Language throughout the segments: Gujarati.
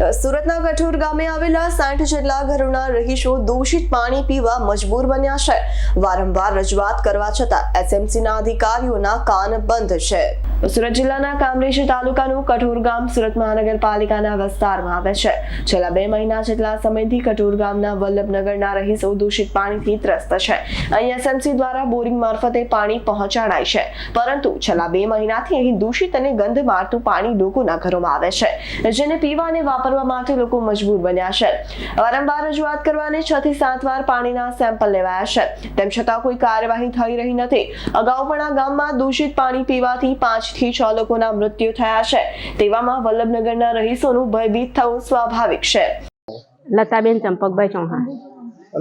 સુરતના કઠોર ગામે આવેલા સાઠ જેટલા ઘરોના રહીશો દૂષિત પાણી પીવા મજબૂર બન્યા છે. વારંવાર રજૂઆત કરવા છતાં એસએમસીના અધિકારીઓના કાન બંધ છે. સુરત જિલ્લાના કામરેજ તાલુકાનું કઠોર ગામ સુરત મહાનગરપાલિકાના વિસ્તારમાં આવે છે. છેલ્લા બે મહિના જેટલા સમયથી કઠોર ગામના વલ્લભનગરના રહીશો દૂષિત પાણીથી ત્રસ્ત છે. અહીં એસએમસી દ્વારા બોરિંગ મારફતે પાણી પહોંચાડાય છે. પરંતુ છેલ્લા બે મહિનાથી અહીં દૂષિત અને ગંધ મારતું પાણી લોકોના ઘરોમાં આવે છે. જેને પીવા અને વાપરવા માટે લોકો મજબૂર બન્યા છે. વારંવાર રજૂઆત કરવાને છ થી સાત વાર પાણીના સેમ્પલ લેવાયા છે. તેમ છતાં કોઈ કાર્યવાહી થઈ રહી નથી. અગાઉ પણ આ ગામમાં દૂષિત પાણી પીવાથી પાંચથી છ લોકોના મૃત્યુ થયા છે. તેવામાં વલ્લભનગરના રહીશોનું ભયભીત થવું સ્વાભાવિક છે. લતાબેન ચંપકભાઈ ચૌહાણ.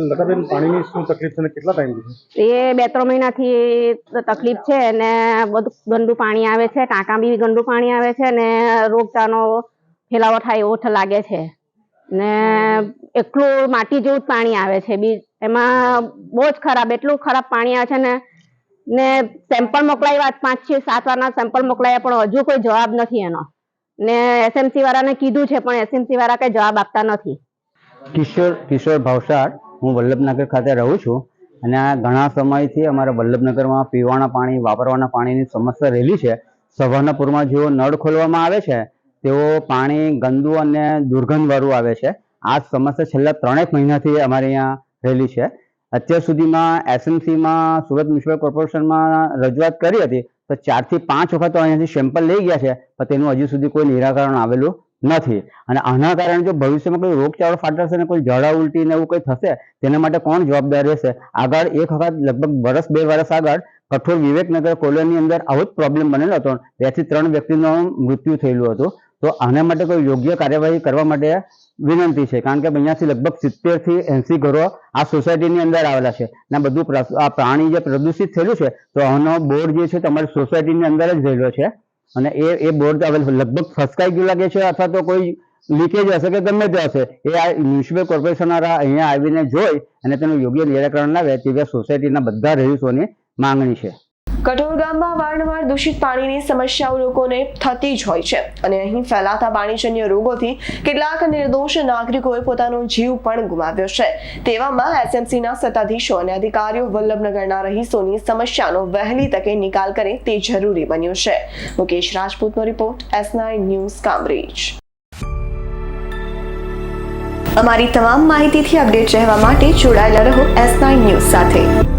લતાબેન પાણીની શું તકલીફ છે કેટલા ટાઈમથી છે એ બે ત્રણ મહિનાથી તકલીફ છે અને બધું ગંદુ પાણી આવે છે ટાંકા બી ગંદુ પાણી આવે છે અને રોગચાળો ફેલાવો થાય એવો લાગે છે. ને એટલું માટી જેવું જ પાણી આવે છે. બી એમાં બહુ જ ખરાબ એટલું ખરાબ પાણી આવે છે ને ને સેમ્પલ મોકલાવ્યા પાંચથી સાત વારના સેમ્પલ મોકલાયા પણ હજુ કોઈ જવાબ નથી એનો. ને એસએમસી વાળાને કીધું છે પણ એસએમસી વાળા કઈ જવાબ આપતા નથી. કિશોર કિશોર ભાવસાર હું વલ્લભનગર ખાતે રહું છું અને આ ઘણા સમયથી અમારા વલ્લભનગરમાં પીવાના પાણી વાપરવાના પાણીની સમસ્યા રહેલી છે. સવારનાપુરમાં જેવો નળ ખોલવામાં આવે છે તેઓ પાણી, ગંદુ અને દુર્ગંધવાળું આવે છે. આ સમસ્યા છેલ્લા ત્રણેક મહિનાથી અમારે અહીંયા રહેલી છે. અત્યાર સુધીમાં એસએમસીમાં સુરત મ્યુનિસિપલ કોર્પોરેશનમાં રજૂઆત કરી હતી, તો ચારથી પાંચ વખત તો અહીંયાથી સેમ્પલ લઈ ગયા છે, પણ તેનું હજી સુધી કોઈ નિરાકરણ આવેલું નથી. અને આના કારણે જો ભવિષ્યમાં કોઈ રોગચાળો ફાટશે ને કોઈ ઝાડા ઉલટી ને એવું કંઈ થશે, તેના માટે કોણ જવાબદાર રહેશે? આગળ એક વખત, લગભગ વર્ષ બે વર્ષ આગળ, કઠોર વિવેકનગર કોલોની અંદર આવો જ પ્રોબ્લેમ બનેલો હતો. બે ત્રણ વ્યક્તિનું મૃત્યુ થયેલું હતું. તો આના માટે કોઈ યોગ્ય કાર્યવાહી કરવા માટે વિનંતી છે. કારણ કે અહીંયાથી લગભગ સિત્તેરથી એંસી ઘરો આ સોસાયટીની અંદર આવેલા છે. ને બધું આ પાણી જે પ્રદૂષિત થયેલું છે, તો આનો બોર્ડ જે છે તમારી સોસાયટીની અંદર જ રહેલો છે. અને એ એ બોર્ડ લગભગ ફસકાઈ ગયું લાગે છે અથવા તો કોઈ લીકેજ હશે કે ગમે તે હશે, એ આ મ્યુનિસિપલ કોર્પોરેશન અહીંયા આવીને જોઈ અને તેનું યોગ્ય નિરાકરણ લાવે તેવી સોસાયટીના બધા રહીશોની માંગણી છે. કઠોર ગામમાં વારંવાર દૂષિત પાણીની સમસ્યાઓ લોકોને થતી જ હોય છે. અને અહીં ફેલાતા પાણીજન્ય રોગોથી કેટલાક નિર્દોષ નાગરિકોએ પોતાનો જીવ પણ ગુમાવ્યો છે. તેવામાં એસએમસીના સત્તાધીશો અને અધિકારીઓ વલ્લભનગરના રહીશોની સમસ્યાનો વહેલી તકે નિકાલ કરે તે જરૂરી બન્યું છે. મુકેશ રાજપૂતનો રિપોર્ટ, એસ ન્યૂઝ, કામરેજ. અમારી તમામ માહિતીથી અપડેટ રહેવા માટે જોડાયેલા રહો એસ ન્યૂઝ સાથે.